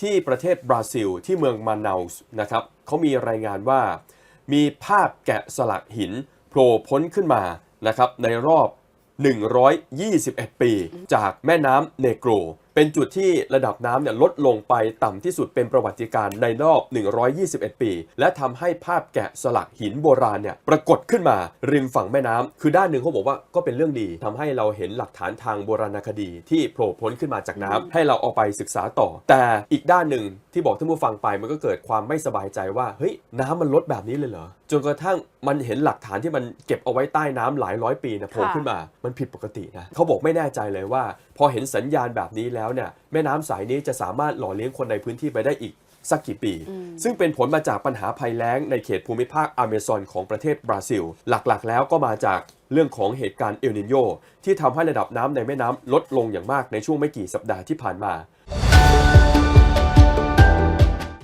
ที่ประเทศบราซิล ที่เมืองมานาส์นะครับเขามีรายงานว่า มีภาพแกะสลักหินโผล่พ้นขึ้นมานะครับในรอบ 121 ปี จากแม่น้ำเนโกร เป็นจุดที่ระดับน้ำเนี่ยลดลงไปต่ำที่สุดเป็นประวัติการในรอบ 121 ปี และทำให้ภาพแกะสลักหินโบราณเนี่ยปรากฏขึ้นมาริมฝั่งแม่น้ำคือด้านหนึ่งเขาบอกว่าก็เป็นเรื่องดีทำให้เราเห็นหลักฐานทางโบราณคดีที่โผล่พ้นขึ้นมาจากน้ำให้เราเอาไปศึกษาต่อ แต่อีกด้านหนึ่งที่บอกท่านผู้ฟังไปมันก็เกิดความไม่สบายใจว่าเฮ้ยน้ำมันลดแบบนี้เลยเหรอจนกระทั่งมันเห็นหลักฐานที่มันเก็บเอาไว้ใต้น้ำหลายร้อยปีนะโผล่ขึ้นมา มันผิดปกตินะเขาบอกไม่แน่ใจเลยว่า พอเห็นสัญญาณแบบนี้แล้วเนี่ยแม่น้ำสายนี้จะสามารถหล่อเลี้ยงคนในพื้นที่ไปได้อีกสักกี่ปี ซึ่งเป็นผลมาจากปัญหาภัยแล้งในเขตภูมิภาคอเมซอนของประเทศบราซิล หลักๆ แล้วก็มาจากเรื่องของเหตุการณ์เอลนิโยที่ทำให้ระดับน้ำในแม่น้ำลดลงอย่างมากในช่วงไม่กี่สัปดาห์ที่ผ่านมา